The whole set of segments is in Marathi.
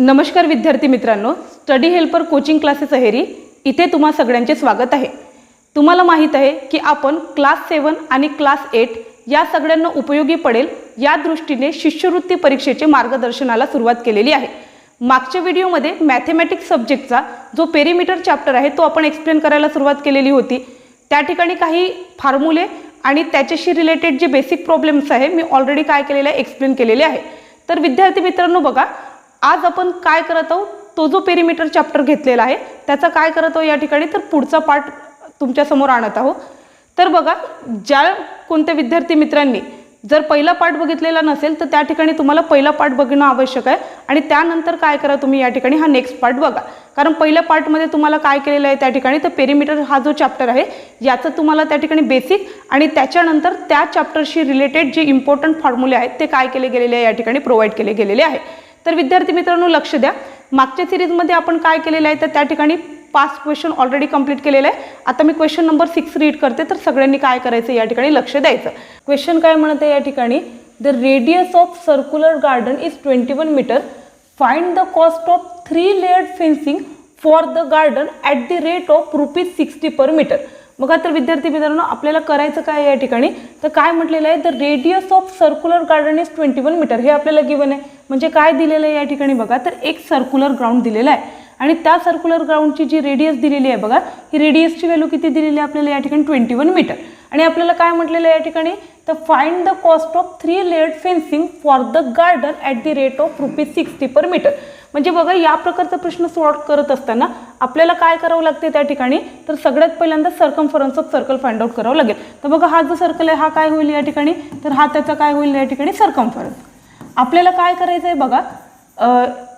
नमस्कार विद्यार्थी मित्रांनो study helper coaching classes Aheri इथे तुम्हा सगळ्यांचे स्वागत आहे. तुम्हाला माहीत आहे की आपण क्लास सेवन आणि क्लास एट या सगळ्यांना उपयोगी पडेल या दृष्टीने शिष्यवृत्ती परीक्षेचे मार्गदर्शनाला सुरुवात केलेली आहे. मागच्या व्हिडिओमध्ये मॅथेमॅटिक्स सब्जेक्टचा जो पेरीमीटर चॅप्टर आहे तो आपण एक्सप्लेन करायला सुरुवात केलेली होती. त्या ठिकाणी काही फॉर्म्युले आणि त्याच्याशी रिलेटेड जे बेसिक प्रॉब्लेम्स आहे मी ऑलरेडी काय केलेलं आहे एक्सप्लेन केलेले आहे. तर विद्यार्थी मित्रांनो बघा आज आपण काय करत आहोत? तो जो पेरीमीटर चॅप्टर घेतलेला आहे त्याचा काय करत आहोत या ठिकाणी? तर पुढचा पार्ट तुमच्यासमोर आणत आहोत. तर बघा ज्या कोणत्या विद्यार्थी मित्रांनी जर पहिला पार्ट बघितलेला नसेल तर त्या ठिकाणी तुम्हाला पहिला पार्ट बघणं आवश्यक आहे. आणि त्यानंतर काय करा तुम्ही या ठिकाणी? हा नेक्स्ट पार्ट बघा. कारण पहिल्या पार्टमध्ये तुम्हाला काय केलेलं आहे त्या ठिकाणी? तर पेरीमीटर हा जो चॅप्टर आहे याचं तुम्हाला त्या ठिकाणी बेसिक आणि त्याच्यानंतर त्या चॅप्टरशी रिलेटेड जे इम्पॉर्टंट फॉर्म्युले आहेत ते काय केले गेलेले आहे? या ठिकाणी प्रोव्हाइड केले गेलेले आहे. तर विद्यार्थी मित्रांनो लक्ष द्या. मागच्या सिरीजमध्ये आपण काय केलेलं आहे? तर त्या ठिकाणी पाच क्वेश्चन ऑलरेडी कंप्लीट केलेलं आहे. आता मी क्वेश्चन नंबर सिक्स रीड करते. तर सगळ्यांनी काय करायचं या ठिकाणी लक्ष द्यायचं. क्वेश्चन काय म्हणत आहे या ठिकाणी? The radius of circular garden is twenty one metre find the cost of three layered fencing for the garden at the rate of rupees sixty per metre बघा तर विद्यार्थी मित्रांनो आपल्याला करायचं काय या ठिकाणी? तर काय म्हटलेलं आहे? The radius of circular garden is twenty one metre हे आपल्याला गिवन आहे. म्हणजे काय दिलेलं आहे या ठिकाणी बघा? तर एक सर्क्युलर ग्राउंड दिलेलं आहे. आणि त्या सर्क्युलर ग्राउंडची जी रेडियस दिलेली आहे बघा ही रेडियसची व्हॅल्यू किती दिलेली आहे आपल्याला या ठिकाणी? ट्वेंटी वन मीटर आणि आपल्याला काय म्हटलेलं आहे या ठिकाणी? तर find the cost of three layered fencing for the garden at the rate of rupees sixty per metre म्हणजे बघा या प्रकारचा प्रश्न सॉल्व करत असताना आपल्याला काय करावं लागते त्या ठिकाणी? तर सगळ्यात पहिल्यांदा circumference of circle find out करावं लागेल. तर बघा हा जो सर्कल आहे हा काय होईल या ठिकाणी? तर हा त्याचा काय होईल या ठिकाणी? सर्कमफरन्स आपल्याला काय करायचं आहे बघा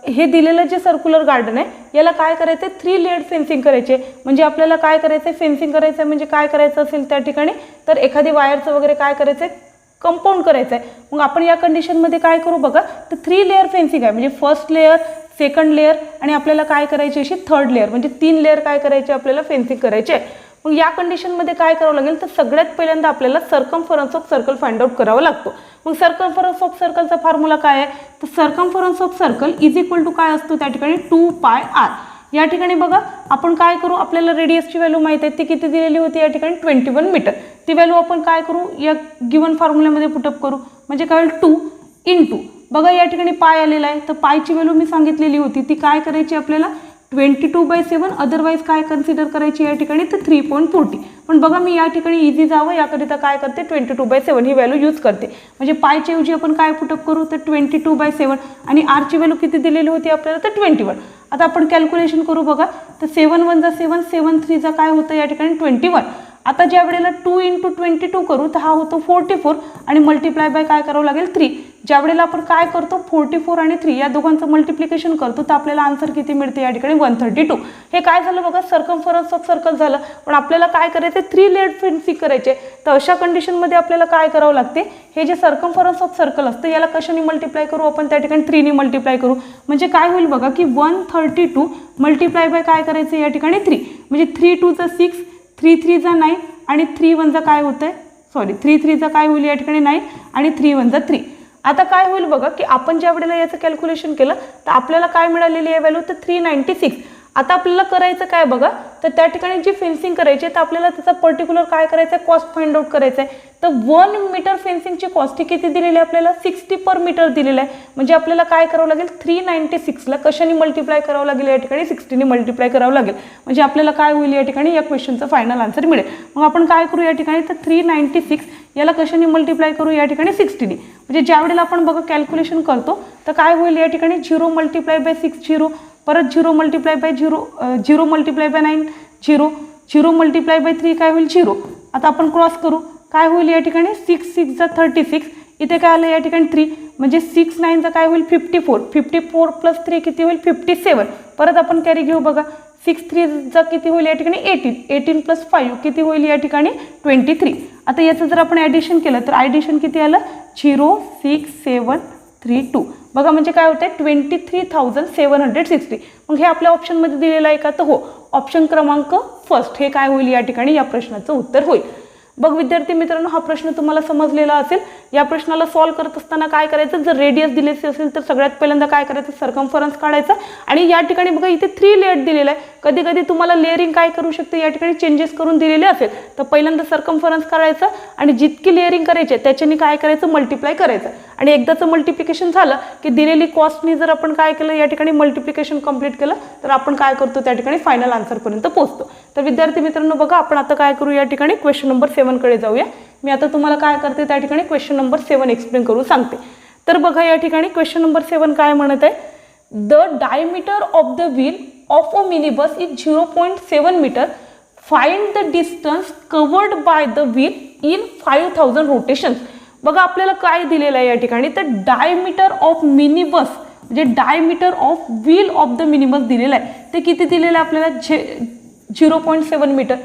हे दिलेलं जे सर्क्युलर गार्डन आहे याला काय करायचं आहे थ्री लेअर फेन्सिंग करायचे. म्हणजे आपल्याला काय करायचं आहे फेन्सिंग करायचं आहे म्हणजे काय करायचं असेल त्या ठिकाणी? तर एखादी वायरचं वगैरे काय करायचं आहे कंपाऊंड करायचं आहे मग आपण या कंडिशनमध्ये काय करू बघा? तर थ्री लेअर फेन्सिंग आहे. म्हणजे फर्स्ट लेअर सेकंड लेअर आणि आपल्याला काय करायची अशी थर्ड लेअर म्हणजे तीन लेअर काय करायचे? आपल्याला फेन्सिंग करायचे. आहे मग या कंडिशनमध्ये काय करावं लागेल? तर सगळ्यात पहिल्यांदा आपल्याला circum of circle find out करावा लागतो. मग सर्कमफरन्स ऑफ सर्कलचा फॉर्म्युला काय आहे? तर circumference of circle is equal to काय असतो त्या ठिकाणी? टू पाय आर या ठिकाणी बघा आपण काय करू? आपल्याला रेडियसची व्हॅल्यू माहीत आहे. ती किती दिलेली होती? या ठिकाणी ट्वेंटी वन मीटर ती व्हॅल्यू आपण काय करू? या गिवन फॉर्म्युल्यामध्ये पुटअप करू. म्हणजे काय होईल? टू इन टू बघा या ठिकाणी पाय आलेला आहे. तर पायची व्हॅल्यू मी सांगितलेली होती. ती काय करायची आपल्याला? Twenty two by seven otherwise काय कन्सिडर करायची या ठिकाणी? तर थ्री पॉईंट फोर्टी पण बघा मी या ठिकाणी इझी जावं याकरिता काय करते? ट्वेंटी टू बाय सेवन ही व्हॅल्यू यूज करते. म्हणजे पायच्या ऐवजी आपण काय पुटअप करू? तर ट्वेंटी टू बाय सेवन. आणि आरची व्हॅल्यू किती दिलेली होती आपल्याला? तर ट्वेंटी वन आता आपण कॅल्क्युलेशन करू बघा. तर सेवन वनचा सेवन सेवन थ्रीचा काय होतं या ठिकाणी? ट्वेंटी वन आता ज्या वेळेला टू इंटू ट्वेंटी टू करू तर हा होतो फोर्टी फोर आणि मल्टिप्लाय बाय काय करावं लागेल? थ्री ज्या वेळेला आपण काय करतो फोर्टी फोर आणि थ्री या दोघांचं मल्टिप्लिकेशन करतो तर आपल्याला आन्सर किती मिळते या ठिकाणी वन थर्टी टू हे काय झालं बघा सर्कम्फरन्स ऑफ सर्कल झालं. पण आपल्याला काय करायचं? थ्री लेड फेन्सिंग करायचे. तर अशा कंडिशनमध्ये आपल्याला काय करावं लागते? हे जे सर्कमफरन्स ऑफ सर्कल असतं याला कशाने मल्टिप्लाय करू? आपण त्या ठिकाणी थ्रीने मल्टिप्लाय करू. म्हणजे काय होईल बघा की one thirty two multiply by काय करायचं या ठिकाणी? थ्री म्हणजे थ्री टूचं सिक्स थ्री थ्रीचा नाईन आणि थ्री वनचा काय होतं आहे सॉरी थ्री थ्रीचा काय होईल या ठिकाणी? नाईन आणि थ्री वनचा थ्री आता काय होईल बघा की आपण ज्या वेळेला याचं कॅल्क्युलेशन केलं तर आपल्याला काय मिळालेली आहे व्हॅल्यू तर थ्री नाईन्टी सिक्स आता आपल्याला करायचं काय बघा? तर त्या ठिकाणी जी फेन्सिंग करायची आहे तर आपल्याला त्याचा पर्टिक्युलर काय करायचं आहे कॉस्ट फाइंड आउट करायचं आहे तर वन मीटर फेन्सिंगची कॉस्ट ही किती दिलेली आहे आपल्याला? सिक्स्टी पर मीटर दिलेलं आहे. म्हणजे आपल्याला काय करावं लागेल? थ्री नाईन्टी सिक्सला कशाने मल्टिप्लाय करावं लागेल या ठिकाणी? सिक्स्टीने मल्टिप्लाय करावं लागेल. म्हणजे आपल्याला काय होईल या ठिकाणी? या क्वेश्चनचं फायनल आन्सर मिळेल. मग आपण काय करू या ठिकाणी? तर थ्री नाईन्टी सिक्स याला कशाने मल्टिप्लाय करू? या ठिकाणी सिक्स्टीने म्हणजे ज्या वेळेला आपण बघा कॅल्क्युलेशन करतो तर काय होईल? या ठिकाणी zero multiply by six zero परत zero multiply by zero zero multiply by nine zero zero multiply by three काय होईल? झिरो आता आपण क्रॉस करू. काय होईल? या ठिकाणी सिक्स सिक्सचा थर्टी सिक्स इथे काय आलं? या ठिकाणी थ्री म्हणजे सिक्स नाईनचा काय होईल? Fifty four fifty four plus three किती होईल? फिफ्टी सेवन परत आपण कॅरी घेऊ बघा. सिक्स थ्रीचा किती होईल या ठिकाणी? एटीन एटीन प्लस फाईव्ह किती होईल या ठिकाणी? ट्वेंटी थ्री आता याचं जर आपण ॲडिशन केलं तर ॲडिशन किती आलं? Zero six seven three two बघा म्हणजे काय होते twenty three thousand seven hundred sixty मग हे आपल्या ऑप्शनमध्ये दिलेलं आहे का? तर हो. ऑप्शन क्रमांक फर्स्ट हे काय होईल या ठिकाणी? या प्रश्नाचं उत्तर होईल. बघ विद्यार्थी मित्रांनो हा प्रश्न तुम्हाला समजलेला असेल. या प्रश्नाला सॉल्व्ह करत असताना काय करायचं? जर रेडियस दिलेली असेल तर सगळ्यात पहिल्यांदा काय करायचं? सर्कम्फरन्स काढायचा. आणि या ठिकाणी बघा इथे थ्री लेअर दिलेला आहे. कधी कधी तुम्हाला लेअरिंग काय करू शकते? या ठिकाणी चेंजेस करून दिलेले असेल. तर पहिल्यांदा सर्कम्फरन्स काढायचं आणि जितकी लेअरिंग करायची आहे त्याच्याने काय करायचं? मल्टिप्लाय करायचं. आणि एकदाचं मल्टिप्लिकेशन झालं की दिलेली कॉस्टनी जर आपण काय केलं या ठिकाणी मल्टिप्लिकेशन कंप्लीट केलं तर आपण काय करतो? त्या ठिकाणी फायनल आन्सरपर्यंत पोहोचतो. तर विद्यार्थी मित्रांनो बघा आपण आता काय करू या ठिकाणी? क्वेश्चन नंबर सेवनकडे जाऊया. मी आता तुम्हाला काय करते त्या ठिकाणी क्वेश्चन नंबर सेवन एक्सप्लेन करून सांगते. तर बघा या ठिकाणी क्वेश्चन नंबर सेवन काय म्हणत आहे? The diameter of the wheel of a mini bus is zero point seven metre find the distance covered by the wheel in five thousand rotations बघा आपल्याला काय दिलेलं आहे या ठिकाणी? तर डायमीटर ऑफ मिनी बस म्हणजे diameter of wheel of the mini bus दिलेलं आहे. ते किती दिलेलं आहे आपल्याला? झे झिरो पॉईंट सेवन मीटर.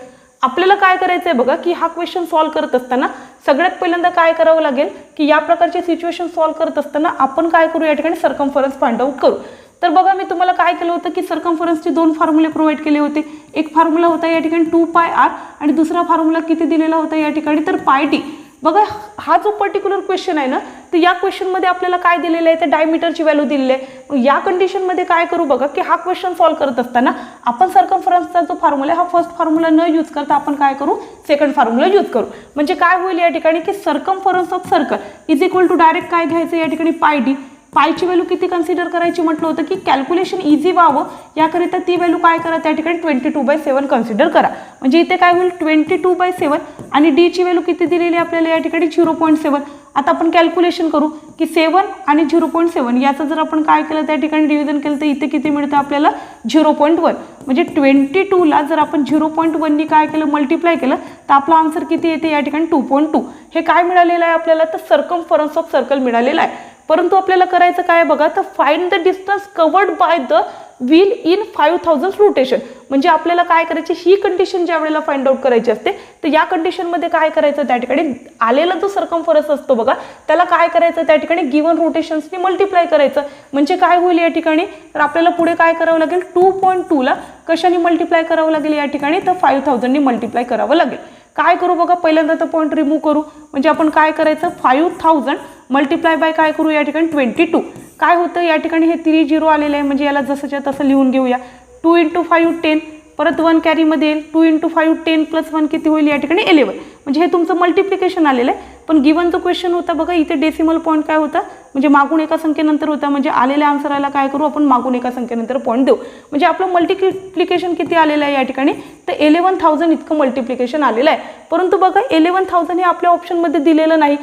आपल्याला काय करायचं आहे बघा की हा क्वेश्चन सॉल्व्ह करत असताना सगळ्यात पहिल्यांदा काय करावं लागेल की या प्रकारचे सिच्युएशन सॉल्व्ह करत असताना आपण काय करू या ठिकाणी सर्कम्फरन्स फाइंड आउट करू. तर बघा मी तुम्हाला काय केलं होतं की सर्कम्फरन्सचे दोन फॉर्म्युले प्रोव्हाइड केले होते. एक फॉर्म्युला होता या ठिकाणी टू पाय आर आणि दुसरा फॉर्म्युला किती दिलेला होता या ठिकाणी तर पाय टी बघा हा जो पर्टिक्युलर क्वेश्चन आहे ना तर या क्वेश्चनमध्ये आपल्याला काय दिलेलं आहे? तर डायमीटरची व्हॅल्यू दिलेली आहे. या कंडिशनमध्ये काय करू बघा की हा क्वेश्चन सॉल्व्ह करत असताना आपण सर्कम्फरन्सचा जो फॉर्म्युला आहे हा फर्स्ट फॉर्म्युला न यूज करता आपण काय करू? सेकंड फॉर्म्युला यूज करू. म्हणजे काय होईल या ठिकाणी? की circumference of circle is equal to direct काय घ्यायचं या ठिकाणी? पाय डी पायची व्हॅल्यू किती कन्सिडर करायची म्हटलं होतं की कॅल्क्युलेशन इझी व्हावं. याकरिता ती व्हॅल्यू काय करा? त्या ठिकाणी twenty two by seven consider करा. म्हणजे इथे काय होईल? ट्वेंटी टू बाय सेवन आणि डीची व्हॅल्यू किती दिलेली आहे आपल्याला या ठिकाणी? झिरो पॉईंट सेवन आता आपण कॅल्क्युलेशन करू की सेवन आणि झिरो पॉईंट सेवन याचं जर आपण काय केलं त्या ठिकाणी डिव्हिजन केलं तर इथे किती मिळतं आपल्याला? झिरो पॉईंट वन म्हणजे ट्वेंटी टूला जर आपण झिरो पॉईंट वननी काय केलं मल्टिप्लाय केलं तर आपला आन्सर किती येते? या ठिकाणी टू पॉईंट टू हे काय मिळालेलं आहे आपल्याला? तर सर्कम्फरन्स ऑफ सर्कल मिळालेलं आहे. परंतु आपल्याला करायचं काय बघा? तर find the distance covered by the wheel in five thousand rotation म्हणजे आपल्याला काय करायची? ही कंडिशन ज्या वेळेला फाइंड आउट करायची असते तर या कंडिशनमध्ये काय करायचं त्या ठिकाणी? आलेला जो सर्कम्फरन्स असतो बघा त्याला काय करायचं? त्या ठिकाणी गिवन रोटेशन्सनी मल्टिप्लाय करायचं. म्हणजे काय होईल या ठिकाणी? तर आपल्याला पुढे काय करावं लागेल? टू पॉईंट टूला कशाने मल्टिप्लाय करावं लागेल या ठिकाणी? तर फाईव्ह थाउजंडनी मल्टिप्लाय करावं लागेल. काय करू बघा? पहिल्यांदा तर पॉईंट रिमूव्ह करू. म्हणजे आपण काय करायचं? फाईव्ह थाउजंड मल्टिप्लाय बाय काय करू या ठिकाणी? ट्वेंटी टू काय होतं? या ठिकाणी हे थ्री झिरो आलेलं आहे. म्हणजे याला जसंच्या तसं लिहून घेऊया. टू इंटू फाईव्ह टेन परत वन कॅरीमध्ये येईल. Two into five ten plus one किती होईल या ठिकाणी? इलेवन म्हणजे हे तुमचं मल्टिप्लिकेशन आलेलं आहे. पण गिवन जो क्वेश्चन होता बघा इथे डेसिमल पॉईंट काय होता? म्हणजे मागून एका संख्येनंतर होता. म्हणजे आलेल्या आन्सराला काय करू? आपण मागून एका संख्येनंतर पॉईंट देऊ. म्हणजे आपलं मल्टिप्लिकेशन किती आलेलं आहे या ठिकाणी? तर इलेवन थाउजंड इतकं मल्टिप्लिकेशन आलेलं आहे. परंतु बघा इलेवन थाउजंड हे आपल्या ऑप्शनमध्ये दिलेलं नाही.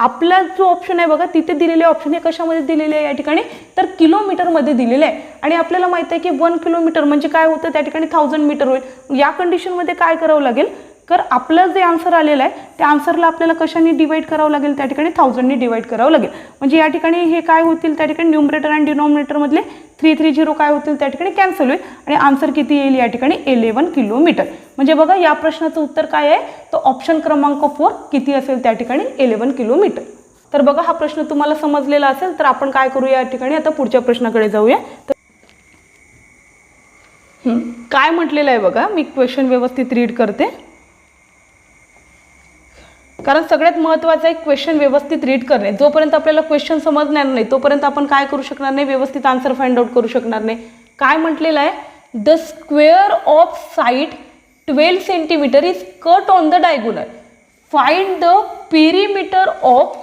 आपला जो ऑप्शन आहे बघा तिथे दिलेले ऑप्शन हे कशामध्ये दिलेले आहे या ठिकाणी? तर किलोमीटरमध्ये दिलेले आहे. आणि आपल्याला माहिती आहे की वन किलोमीटर म्हणजे काय होतं? त्या ठिकाणी थाउजंड मीटर होईल. या कंडिशनमध्ये काय करावं लागेल? तर आपलं जे आन्सर आलेलं आहे त्या आन्सरला आपल्याला कशाने डिवाईड करावं लागेल? त्या ठिकाणी थाउजंडनी डिवाईड करावं लागेल. म्हणजे या ठिकाणी हे काय होतील? त्या ठिकाणी न्युमरेटर आणि डिनॉमिनेटरमधले थ्री थ्री झिरो काय होतील? त्या ठिकाणी कॅन्सल होईल. आणि आन्सर किती येईल? या ठिकाणी इलेवन किलोमीटर म्हणजे बघा या प्रश्नाचं उत्तर काय आहे? तर ऑप्शन क्रमांक फोर किती असेल? त्या ठिकाणी इलेवन किलोमीटर तर बघा हा प्रश्न तुम्हाला समजलेला असेल तर आपण काय करूया या ठिकाणी? आता पुढच्या प्रश्नाकडे जाऊया. तर काय म्हटलेलं आहे बघा? मी क्वेश्चन व्यवस्थित रीड करते. कारण सगळ्यात महत्त्वाचं आहे क्वेश्चन व्यवस्थित रीड करणे. जोपर्यंत आपल्याला क्वेश्चन समजणार नाही तोपर्यंत आपण काय करू शकणार नाही? व्यवस्थित आन्सर फाइंड आउट करू शकणार नाही. काय म्हटलेलं आहे? The square of side twelve centimetre is cut on the diagonal find the perimeter of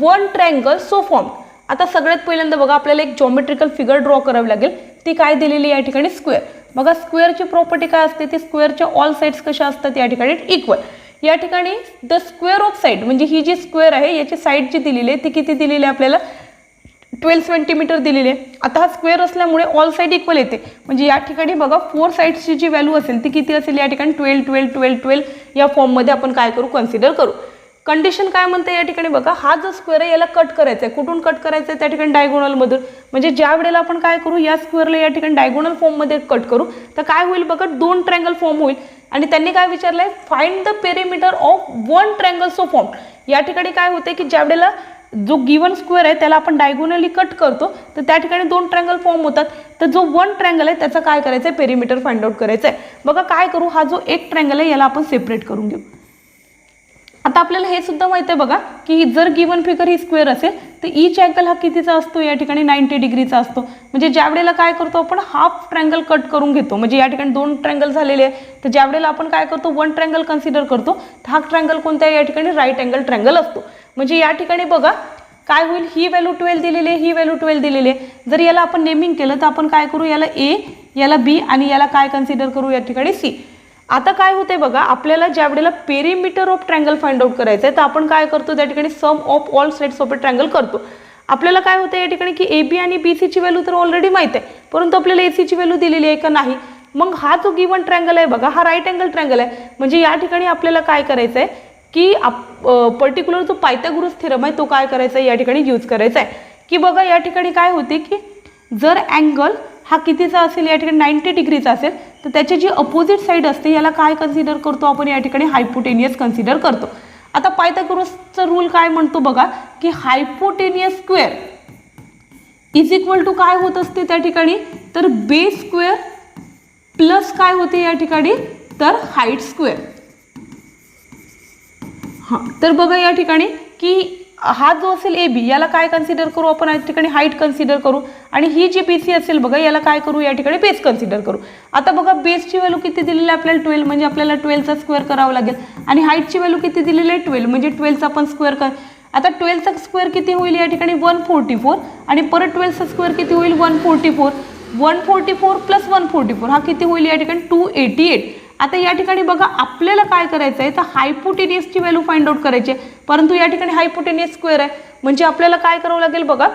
one triangle so form आता सगळ्यात पहिल्यांदा बघा आपल्याला एक जॉमेट्रिकल फिगर ड्रॉ करावी लागेल. ती काय दिलेली या ठिकाणी? स्क्वेअर बघा स्क्वेअरची प्रॉपर्टी काय असते? ती स्क्वेअरच्या ऑल साईड्स कशा असतात? या ठिकाणी इक्वल या ठिकाणी द स्क्वेअर ऑफ साईड म्हणजे ही जी स्क्वेअर आहे याची साईड जी दिलेली आहे ती किती दिलेली आहे आपल्याला? ट्वेल्व सेंटीमीटर दिलेली आहे. आता हा स्क्वेअर असल्यामुळे ऑल साईड इक्वल येते. म्हणजे या ठिकाणी बघा फोर साईड्सची जी व्हॅल्यू असेल ती किती असेल या ठिकाणी? ट्वेल्व ट्वेल्व ट्वेल्व ट्वेल्व या फॉर्ममध्ये आपण काय करू? कन्सिडर करू. कंडिशन काय म्हणते या ठिकाणी बघा हा जो स्क्वेअर आहे याला कट करायचा आहे कुठून कट करायचं आहे त्या ठिकाणी डायगोनलमधून म्हणजे ज्या वेळेला आपण काय करू या स्क्वेअरला या ठिकाणी डायगोनल फॉर्ममध्ये कट करू तर काय होईल बघा दोन ट्रँगल फॉर्म होईल. आणि त्यांनी काय विचारलंय? Find the perimeter of one triangle so form या ठिकाणी काय होते की ज्या वेळेला जो गिवन स्क्वेअर आहे त्याला आपण डायगोनली कट करतो तर त्या ठिकाणी दोन ट्रँगल फॉर्म होतात. तर जो वन ट्रँगल आहे त्याचा काय करायचं आहे पेरीमीटर फाइंड आउट करायचं आहे बघा काय करू? हा जो एक ट्रँगल आहे याला आपण सेपरेट करून घेऊ. आता आपल्याला हे सुद्धा माहिती आहे बघा की जर गिवन फिगर ही स्क्वेअर असेल तर ईच अँगल हा कितीचा असतो? या ठिकाणी नाईन्टी डिग्रीचा असतो. म्हणजे ज्या वेळेला काय करतो आपण? हाफ ट्रँगल कट करून घेतो. म्हणजे या ठिकाणी दोन ट्रँगल झालेले आहे तर ज्या वेळेला आपण काय करतो? वन ट्रँगल कन्सिडर करतो. तर हा ट्रँगल कोणता या ठिकाणी राईट अँगल ट्रँगल असतो. म्हणजे या ठिकाणी बघा काय होईल? ही व्हॅल्यू ट्वेल्व दिलेली आहे ही व्हॅल्यू ट्वेल्व दिलेली आहे. जर याला आपण नेमिंग केलं तर आपण काय करू? याला ए याला बी आणि याला काय कन्सिडर करू? या ठिकाणी सी आता काय होते बघा आपल्याला ज्या वेळेला perimeter of triangle find out करायचं आहे तर आपण काय करतो त्या ठिकाणी sum of all sides of triangle करतो. आपल्याला काय होतं या ठिकाणी की ए बी आणि बी सीची व्हॅल्यू तर ऑलरेडी माहीत आहे परंतु आपल्याला ए सीची व्हॅल्यू दिलेली आहे का नाही? मग हा जो गिवन ट्रँगल आहे बघा हा राईट अँगल ट्रँगल आहे. म्हणजे या ठिकाणी आपल्याला काय करायचं आहे की आप पर्टिक्युलर जो पायथागोरस थिरम आहे तो काय करायचा आहे या ठिकाणी यूज करायचा आहे की बघा या ठिकाणी काय होते की जर अँगल हा कितीचा असेल या ठिकाणी नाईन्टी डिग्रीचा असेल तर त्याची जी अपोजिट साईड असते याला काय कन्सिडर करतो आपण? या ठिकाणी हायपोटेनियस कन्सिडर करतो. आता पायथागोरसचा रूल काय म्हणतो बघा की hypotenuse square is equal to काय होत असते त्या ठिकाणी? तर बेस स्क्वेअर प्लस काय होते या ठिकाणी? तर हाईट स्क्वेअर हां तर बघा या ठिकाणी की हा जो असेल ए बी याला काय कन्सिडर करू आपण? या ठिकाणी हाईट कन्सिडर करू. आणि ही जी बी सी असेल बघा याला काय करू? या ठिकाणी बेस कन्सिडर करू. आता बघा बेसची व्हॅल्यू किती दिलेली आहे आपल्याला ट्वेल्व म्हणजे आपल्याला ट्वेल्वचा स्क्वेअर करावा लागेल. आणि हाईटची व्हॅल्यू किती दिलेली आहे? ट्वेल्व म्हणजे ट्वेल्वचा आपण स्क्वेअर कर आता ट्वेल्वचा स्क्वेअर किती होईल? या ठिकाणी वन फोर्टी फोर आणि परत ट्वेल्वचा स्क्वेअर किती होईल? One forty four one forty four plus one forty four हा किती होईल? या ठिकाणी टू एटी एट आता या ठिकाणी बघा आपल्याला काय करायचं आहे तर हायपोटेनियसची व्हॅल्यू फाइंड आउट करायची आहे. परंतु या ठिकाणी हायपोटेनियस स्क्वेअर आहे. म्हणजे आपल्याला काय करावं लागेल बघा?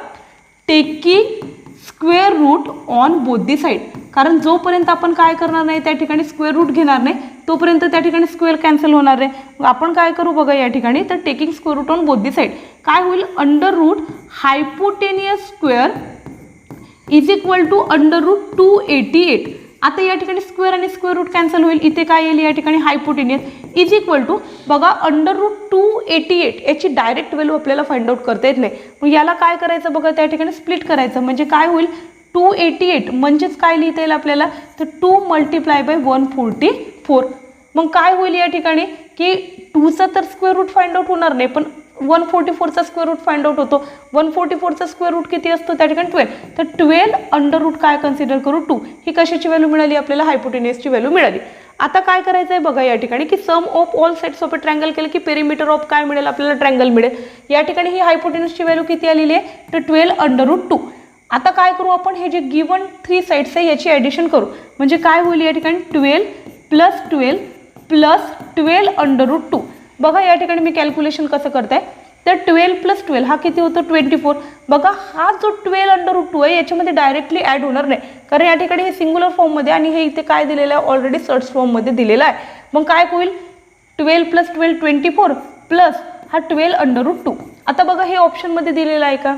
Taking square root on both the side कारण जोपर्यंत आपण काय करणार नाही त्या ठिकाणी स्क्वेअर रूट घेणार नाही तोपर्यंत त्या ठिकाणी स्क्वेअर कॅन्सल होणार आहे आपण काय करू बघा या ठिकाणी? तर taking square root on both the side काय होईल? Under root hypotenuse square is equal to under root two eighty eight आता या ठिकाणी स्क्वेअर आणि स्क्वेअर रूट कॅन्सल होईल. इथे काय येईल? या ठिकाणी हायपोटेनियस इज इक्वल टू बघा under root two eighty eight याची डायरेक्ट व्हॅल्यू आपल्याला फाइंड आउट करता येत नाही. मग याला काय करायचं बघा? त्या ठिकाणी स्प्लिट करायचं. म्हणजे काय होईल? टू एटी एट म्हणजेच काय लिहिता येईल आपल्याला? तर two multiply by one forty four मग काय होईल या ठिकाणी? की टूचा तर स्क्वेअर रूट फाइंड आउट होणार नाही पण वन फोर्टी फोरचा स्क्वेअर रूट फाइंड आउट होतो. वन फोर्टी फोरचा स्क्वेअर रूट किती असतो? त्या ठिकाणी ट्वेल्व तर ट्वेल्व अंडर रूट काय कन्सिडर करू? टू ही कशाची व्हॅल्यू मिळाली? आपल्याला हायपोटेनियसची व्हॅल्यू मिळाली. आता काय करायचं आहे बघा या ठिकाणी की sum of all sides of a triangle केलं की पेरीमीटर ऑफ काय मिळेल? आपल्याला ट्रँगल मिळेल. या ठिकाणी ही हायपोटेनियसची व्हॅल्यू किती आलेली आहे? तर ट्वेल्व अंडर रूट टू आता काय करू आपण? हे जे गिवन थ्री साईड्स आहे याची ॲडिशन करू. म्हणजे काय होईल या ठिकाणी? Twelve plus twelve plus twelve under root two बघा या ठिकाणी मी कॅल्क्युलेशन कसं करताय. तर ट्वेल्व प्लस ट्वेल्व हा किती होतो? ट्वेंटी फोर बघा हा जो ट्वेल्व अंडर रूट टू आहे याच्यामध्ये डायरेक्टली ॲड होणार नाही. कारण या ठिकाणी हे सिंग्युलर फॉर्ममध्ये आणि हे इथे काय दिलेलं आहे? ऑलरेडी सर्च फॉर्ममध्ये दिलेलं आहे. मग काय होईल? Twelve plus twelve twenty four plus हा ट्वेल्व अंडर रूट टू आता बघा हे ऑप्शनमध्ये दिलेलं आहे का?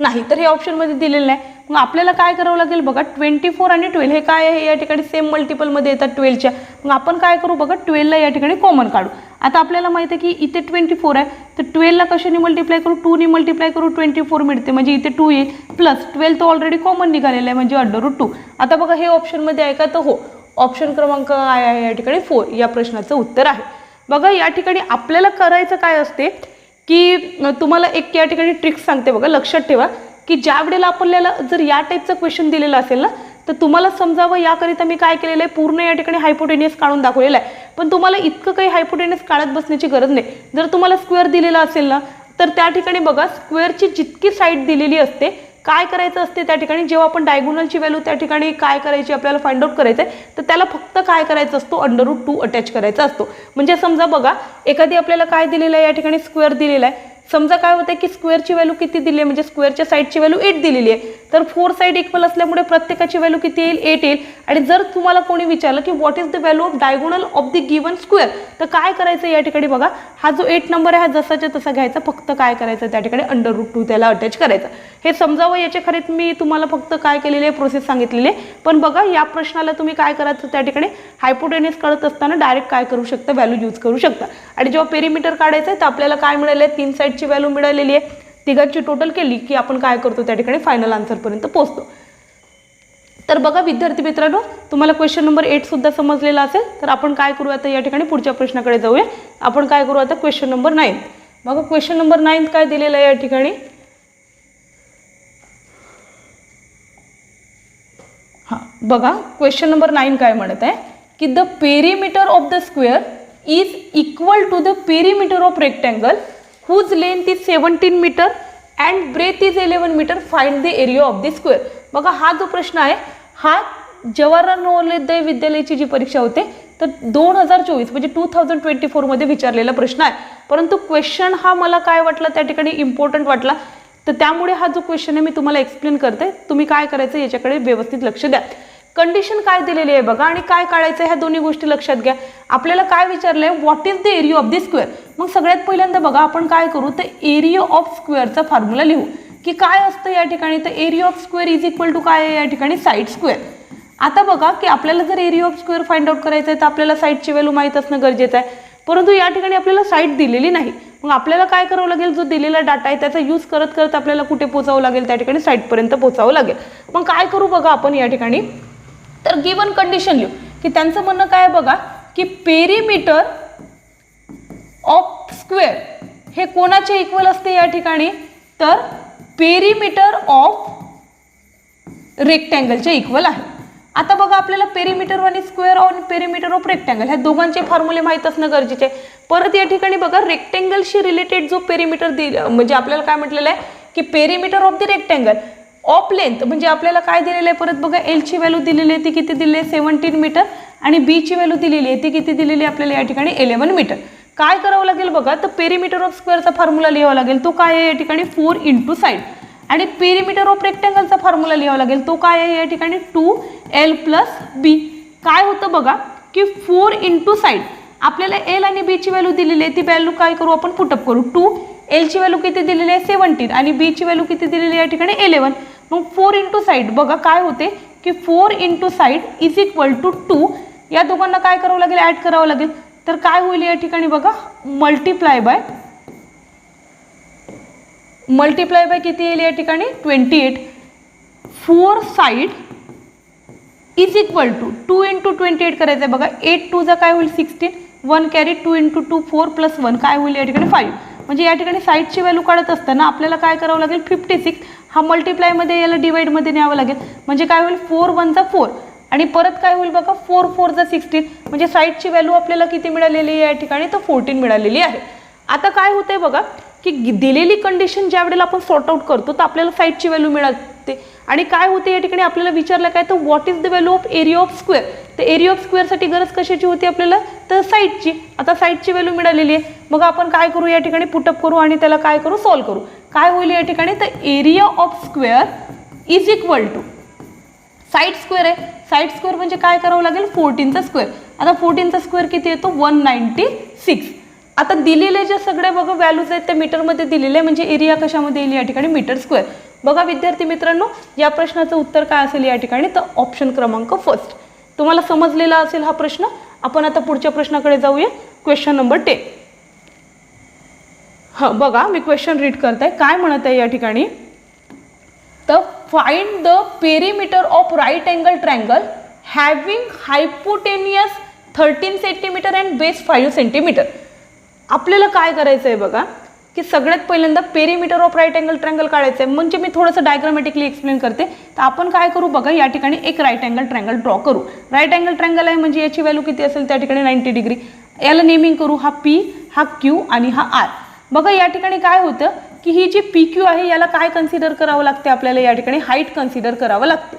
नाही तर हे ऑप्शनमध्ये दिलेलं नाही. मग आपल्याला काय करावं लागेल बघा? ट्वेंटी फोर आणि ट्वेल्व हे काय आहे? या ठिकाणी सेम मल्टिपलमध्ये येतात ट्वेल्वच्या मग आपण काय करू बघा? ट्वेल्वला या ठिकाणी कॉमन काढू. आता आपल्याला माहिती आहे की इथे ट्वेंटी फोर आहे. तर ट्वेल्वला कशाने मल्टिप्लाय करू? टूने मल्टिप्लाय करू ट्वेंटी फोर मिळते. म्हणजे इथे टू येईल. प्लस ट्वेल्व तर ऑलरेडी कॉमन निघालेलं आहे म्हणजे अंडर रूट टू आता बघा हे ऑप्शनमध्ये आहे का? तर हो. ऑप्शन क्रमांक काय आहे या ठिकाणी फोर या प्रश्नाचं उत्तर आहे. बघा या ठिकाणी आपल्याला करायचं काय असते? की तुम्हाला एक या ठिकाणी ट्रिक्स सांगते बघा लक्षात ठेवा. की ज्या वेळेला आपल्याला जर या टाईपचं क्वेश्चन दिलेलं असेल ना तर तुम्हाला समजावं याकरिता मी काय केलेलं आहे? पूर्ण या ठिकाणी हायपोटेनियस काढून दाखवलेलं आहे. पण तुम्हाला इतकं काही हायपोटेनियस काढत बसण्याची गरज नाही. जर तुम्हाला स्क्वेअर दिलेला असेल ना तर त्या ठिकाणी बघा स्क्वेअरची जितकी साईड दिलेली असते काय करायचं असते त्या ठिकाणी? जेव्हा आपण डायगोनलची व्हॅल्यू त्या ठिकाणी काय करायची आपल्याला फाइंड आउट करायचं आहे तर त्याला फक्त काय करायचं असतो? अंडर रूट टू अटॅच करायचा असतो. म्हणजे समजा बघा एखादी आपल्याला काय दिलेलं आहे? या ठिकाणी स्क्वेअर दिलेला आहे. समजा काय होतं की स्क्वेअरची व्हॅल्यू किती दिली आहे म्हणजे स्क्वेअरच्या साईडची व्हॅल्यू एट दिलेली आहे तर फोर साईड इक्वल असल्यामुळे प्रत्येकाची व्हॅल्यू किती येईल? एट येईल. आणि जर तुम्हाला कोणी विचारलं की what is the value of diagonal of the given square तर काय करायचं या ठिकाणी बघा. हा जो एट नंबर आहे हा जसाच्या तसा घ्यायचा. फक्त काय करायचं त्या ठिकाणी? अंडर रूट टू त्याला अटॅच करायचं. हे समजावं याच्या खरेत मी तुम्हाला फक्त काय केलेली आहे? प्रोसेस सांगितलेली आहे. पण बघा या प्रश्नाला तुम्ही काय करायचं त्या ठिकाणी? हायपोटेनिस कळत असताना डायरेक्ट काय करू शकता? व्हॅल्यू यूज करू शकता. आणि जेव्हा पेरीमीटर काढायचं आहे तर आपल्याला काय मिळालं आहे तीन साईड साईडची व्हॅल्यू मिळालेली आहे. तिघांची टोटल केली की आपण काय करतो त्या ठिकाणी फायनल आन्सरपर्यंत पोहोचतो. तर बघा विद्यार्थी मित्रांनो तुम्हाला क्वेश्चन नंबर एट सुद्धा समजलेला असेल. तर आपण काय करू आता या ठिकाणी पुढच्या प्रश्नाकडे जाऊया. आपण काय करू आता क्वेश्चन नंबर नाईन बघा क्वेश्चन नंबर नाईन काय दिलेलं आहे या ठिकाणी? हां बघा क्वेश्चन नंबर नाईन काय म्हणत आहे? की the perimeter of the square is equal to the perimeter of rectangle whose length is seventeen metre and breadth is eleven metre find the area of the square बघा हा जो प्रश्न आहे हा जवाहरलाल नवोदय विद्यालयाची जी परीक्षा होते तर दोन हजार चोवीस म्हणजे टू थाउजंड ट्वेंटी फोरमध्ये विचारलेला प्रश्न आहे. परंतु क्वेश्चन हा मला काय वाटला त्या ठिकाणी इम्पॉर्टंट वाटला. तर त्यामुळे हा जो क्वेश्चन आहे मी तुम्हाला एक्सप्लेन करते. तुम्ही काय करायचं याच्याकडे व्यवस्थित लक्ष द्या. कंडिशन काय दिलेली आहे बघा आणि काय काढायचं ह्या दोन्ही गोष्टी लक्षात घ्या. आपल्याला काय विचारलं आहे what is the area of the square मग सगळ्यात पहिल्यांदा बघा आपण काय करू? तर एरिया ऑफ स्क्वेअरचा फॉर्म्युला लिहू. की काय असतं या ठिकाणी? तर area of square is equal to काय आहे या ठिकाणी? साईड स्क्वेअर आता बघा की आपल्याला जर area of square find out करायचं आहे तर आपल्याला साईडची व्हॅल्यू माहीत असणं गरजेचं आहे. परंतु या ठिकाणी आपल्याला साईट दिलेली नाही. मग आपल्याला काय करावं लागेल? जो दिलेला डाटा आहे त्याचा यूज करत करत आपल्याला कुठे पोचावं लागेल? त्या ठिकाणी साईटपर्यंत पोचावं लागेल. मग काय करू बघा आपण या ठिकाणी? तर गिवन कंडिशन लिहू. की त्यांचं म्हणणं काय आहे बघा की पेरीमीटर ऑफ स्क्वेअर हे कोणाचे इक्वल असते या ठिकाणी? तर पेरीमीटर ऑफ रेक्टँगलचे इक्वल आहे. आता बघा आपल्याला पेरीमीटर आणि square on perimeter of rectangle ह्या दोघांचे फॉर्म्युले माहीत असणं गरजेचे आहे. परत या ठिकाणी बघा रेक्टँगलशी रिलेटेड जो पेरीमीटर दि म्हणजे आपल्याला काय म्हटलेलं आहे की perimeter of the rectangle of length म्हणजे आपल्याला काय दिलेलं आहे परत बघा एलची व्हॅल्यू दिलेली आहे ती किती दिलेली आहे? सेवन्टीन मीटर आणि बीची व्हॅल्यू दिलेली आहे ती किती दिलेली आहे आपल्याला या ठिकाणी? इलेवन मीटर काय करावं लागेल बघा तर पेरीमीटर ऑफ स्क्वेअरचा फॉर्म्युला लिहावा लागेल. तो काय आहे या ठिकाणी? फोर इंटू साईड आणि पेरीमीटर ऑफ रेक्टँगलचा फॉर्म्युला लिहावा लागेल. तो काय आहे या ठिकाणी? टू एल प्लस बी काय होतं बघा की फोर इंटू साईड आपल्याला एल आणि बीची व्हॅल्यू दिलेली आहे ती व्हॅल्यू काय करू आपण पुटअप करू? टू एलची व्हॅल्यू किती दिलेली आहे? सेवन्टीन आणि बीची व्हॅल्यू किती दिलेली आहे या ठिकाणी? इलेवन मग फोर इंटू साईड बघा काय होते की four into side is equal to two या दोघांना काय करावं लागेल? ॲड करावं लागेल. तर काय होईल या ठिकाणी बघा? मल्टिप्लाय बाय मल्टिप्लाय बाय किती येईल या ठिकाणी? Twenty eight four side is equal to two into twenty eight करायचं आहे बघा एट टूचा काय होईल? Sixteen one carry two into two four plus one काय होईल या ठिकाणी? फाईव्ह म्हणजे या ठिकाणी साईडची व्हॅल्यू काढत असताना आपल्याला काय करावं लागेल? फिफ्टी सिक्स हा मल्टिप्लायमध्ये याला डिवाईडमध्ये न्यावं लागेल. म्हणजे काय होईल? फोर वनचा फोर आणि परत काय होईल बघा? फोर फोरचा सिक्स्टीन म्हणजे साईडची व्हॅल्यू आपल्याला किती मिळालेली आहे या ठिकाणी? तर फोर्टीन मिळालेली आहे. आता काय होतंय बघा? की दिलेली कंडिशन ज्या वेळेला आपण सॉर्ट आउट करतो तर आपल्याला साईडची व्हॅल्यू मिळते आणि काय होते या ठिकाणी आपल्याला विचारलं काय? तर what is the value of area of square तर एरिया ऑफ स्क्वेअरसाठी गरज कशाची होती आपल्याला? तर साईडची आता साईडची व्हॅल्यू मिळालेली आहे. मग आपण काय करू? या ठिकाणी पुटअप करू आणि त्याला काय करू? सॉल्व करू. काय होईल या ठिकाणी? तर area of square is equal to side square आहे. साईड स्क्वेअर म्हणजे काय करावं लागेल? फोर्टीनचा स्क्वेअर आता फोर्टीनचा स्क्वेअर किती येतो? वन नाईन्टी सिक्स आता दिलेले जे सगळे बघा व्हॅल्यूज आहेत त्या मीटरमध्ये दिलेले आहे. म्हणजे एरिया कशामध्ये येईल या ठिकाणी? मीटर स्क्वेअर बघा विद्यार्थी मित्रांनो या प्रश्नाचं उत्तर काय असेल या ठिकाणी? तर ऑप्शन क्रमांक फर्स्ट तुम्हाला समजलेला असेल हा प्रश्न? आपण आता पुढच्या प्रश्नाकडे जाऊया. क्वेश्चन नंबर टेन हां बघा मी क्वेश्चन रीड करत आहे काय म्हणत आहे या ठिकाणी? तर find the perimeter of right angle triangle having hypotenuse thirteen centimetre and base five centimetre आपल्याला काय करायचं आहे बघा? की सगळ्यात पहिल्यांदा perimeter of right angle triangle काढायचं आहे म्हणजे मी थोडंसं डायग्रामॅटिकली एक्सप्लेन करते. तर आपण काय करू बघा या ठिकाणी एक राईट अँगल ट्रँगल ड्रॉ करू. राईट अँगल ट्रँगल आहे म्हणजे याची व्हॅल्यू किती असेल? त्या ठिकाणी नाईन्टी डिग्री याला नेमिंग करू हा पी हा क्यू आणि हा आर बघा या ठिकाणी काय होतं की ही जी पी क्यू आहे याला काय कन्सिडर करावं लागते आपल्याला? या ठिकाणी हाईट कन्सिडर करावं लागते.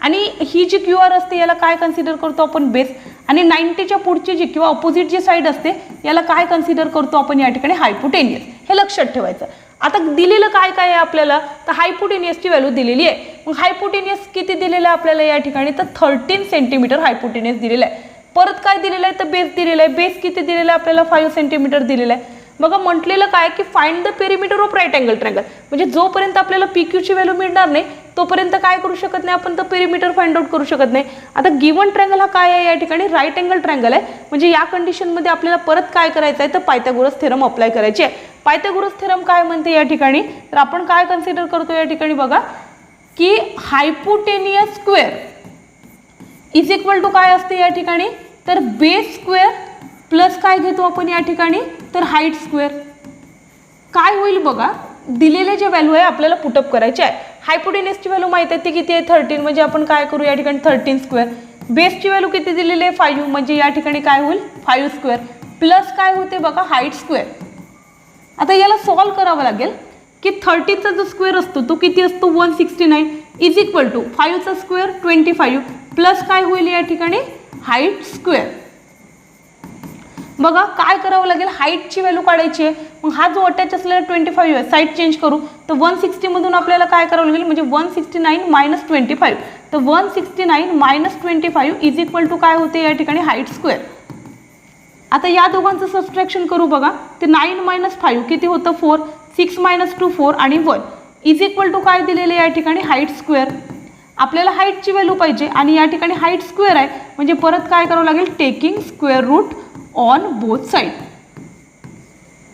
आणि ही जी क्यू आर असते याला काय कन्सिडर करतो आपण? बेस आणि नाईन्टीच्या पुढची जी किंवा अपोजिट जी साईड असते याला काय कन्सिडर करतो आपण या ठिकाणी? हायपोटेनियस हे लक्षात ठेवायचं. आता दिलेलं काय काय आहे आपल्याला? तर हायपोटेनियसची व्हॅल्यू दिलेली आहे. मग हायपोटेनियस किती दिलेलं आहे आपल्याला या ठिकाणी? तर थर्टीन सेंटीमीटर हायपोटेनियस दिलेलं आहे. परत काय दिलेलं आहे? तर बेस दिलेलं आहे. बेस किती दिलेलं आहे आपल्याला? फाईव्ह सेंटीमीटर दिलेलं आहे. बघा म्हटलेलं काय की find the perimeter of right angle triangle म्हणजे जोपर्यंत आपल्याला पी क्यूची व्हॅल्यू मिळणार नाही तोपर्यंत काय करू शकत नाही आपण? तर पेरीमीटर फाइंड आउट करू शकत नाही. आता गिवन ट्रँगल हा काय आहे या ठिकाणी? राईट अँगल ट्रँगल आहे. म्हणजे या कंडिशनमध्ये आपल्याला परत काय करायचं आहे? तर पायथागोरस थेरम अप्लाय करायचे आहे. पायथागोरस थेरम काय म्हणते या ठिकाणी? तर आपण काय कन्सिडर करतो या ठिकाणी बघा की hypotenuse square is equal to काय असते या ठिकाणी? तर बेस स्क्वेअर प्लस काय घेतो आपण या ठिकाणी? तर हाईट स्क्वेअर. काय होईल बघा दिलेले जे व्हॅल्यू आहे आपल्याला पुटअप करायचे आहे. हायपोटेनिसची व्हॅल्यू माहिती आहे ती किती आहे? थर्टीन म्हणजे आपण काय करू या ठिकाणी? थर्टीन स्क्वेअर बेसची व्हॅल्यू किती दिलेली आहे? फाईव्ह म्हणजे या ठिकाणी काय होईल? फाईव्ह स्क्वेअर प्लस काय होते बघा? हाईट स्क्वेअर आता याला सॉल्व करावं लागेल की थर्टीचा जो स्क्वेअर असतो तो किती असतो? One sixty nine is equal to फाईव्हचा square twenty five plus काय होईल या ठिकाणी? हाईट स्क्वेअर बघा काय करावं लागेल? हाईटची व्हॅल्यू काढायची आहे. मग हा जो अटॅच असलेला ट्वेंटी फाईव्ह आहे साईट चेंज करू. तर वन सिक्स्टीमधून आपल्याला काय करावं लागेल? म्हणजे one sixty nine minus twenty five तर one sixty nine minus twenty five is equal to काय होते या ठिकाणी? हाईट स्क्वेअर आता या दोघांचं सबस्ट्रॅक्शन करू बघा. ते नाईन मायनस फाईव्ह किती होतं? Four six minus two four आणि वन इज इक्वल टू काय दिलेले या ठिकाणी? हाईट स्क्वेअर आपल्याला हाईटची व्हॅल्यू पाहिजे आणि या ठिकाणी हाईट स्क्वेअर आहे. म्हणजे परत काय करावं लागेल? Taking square root on both side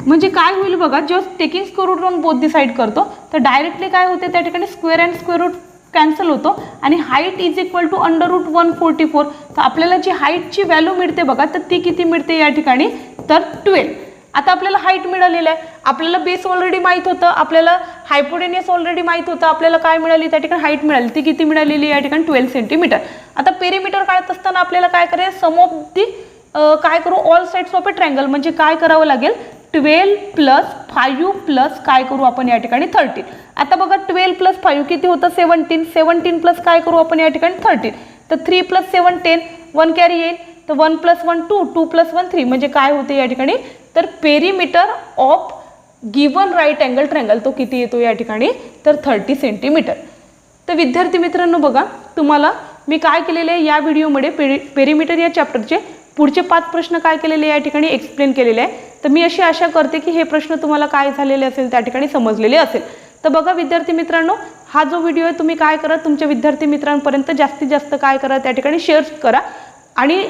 म्हणजे काय होईल बघा जेव्हा taking square root on both the side करतो. तर डायरेक्टली काय होते? त्या ठिकाणी square and square root cancel होतो. आणि height is equal to under root one forty four तर आपल्याला जी हाईटची व्हॅल्यू मिळते बघा तर ती किती मिळते या ठिकाणी? तर ट्वेल्व आता आपल्याला हाईट मिळालेलं आहे. आपल्याला बेस ऑलरेडी माहीत होतं. आपल्याला हायपोडेनियस ऑलरेडी माहीत होतं. आपल्याला काय मिळाली? त्या ठिकाणी हाईट मिळाली. ती किती मिळालेली? या ठिकाणी ट्वेल्व सेंटीमीटर आता पेरीमीटर काढत असताना आपल्याला काय करायचं? सम ऑफ दी काय करू? All sides of a triangle म्हणजे काय करावं लागेल? ट्वेल्व प्लस फायू प्लस काय करू आपण या ठिकाणी थर्टीन आता बघा ट्वेल्व प्लस फायू किती होतं? सेवन्टीन सेवन्टीन प्लस काय करू आपण या ठिकाणी? थर्टीन तर three plus seven ten one carry येईल. तर one plus one two two plus one three म्हणजे काय होते या ठिकाणी? तर perimeter of given right angle triangle तो किती येतो या ठिकाणी? तर थर्टी सेंटीमीटर तर विद्यार्थी मित्रांनो बघा तुम्हाला मी काय केलेले आहे या व्हिडिओमध्ये पेरी पेरीमीटर या चॅप्टरचे पुढचे पाच प्रश्न काय केलेले या ठिकाणी एक्सप्लेन केलेले आहे. तर मी अशी आशा करते की हे प्रश्न तुम्हाला काय झालेले असेल त्या ठिकाणी समजलेले असेल. तर बघा विद्यार्थी मित्रांनो हा जो व्हिडिओ आहे तुम्ही काय करा तुमच्या विद्यार्थी मित्रांपर्यंत जास्तीत जास्त काय करा त्या ठिकाणी शेअर करा. आणि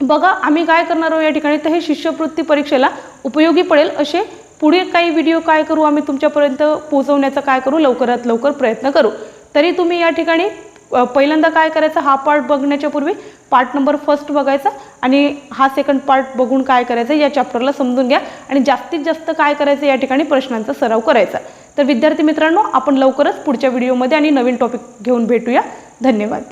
बघा आम्ही काय करणार आहोत या ठिकाणी? तर हे शिष्यवृत्ती परीक्षेला उपयोगी पडेल असे पुढे काही व्हिडिओ काय करू आम्ही तुमच्यापर्यंत पोहोचवण्याचा काय करू लवकरात लवकर प्रयत्न करू. तरी तुम्ही या ठिकाणी पहिल्यांदा काय करायचं हा पार्ट बघण्याच्या पूर्वी पार्ट नंबर फर्स्ट बघायचा आणि हा सेकंड पार्ट बघून काय करायचं या चॅप्टरला समजून घ्या आणि जास्तीत जास्त काय करायचं या ठिकाणी प्रश्नांचा सराव करायचा. तर विद्यार्थी मित्रांनो आपण लवकरच पुढच्या व्हिडिओमध्ये आणि नवीन टॉपिक घेऊन भेटूया. धन्यवाद.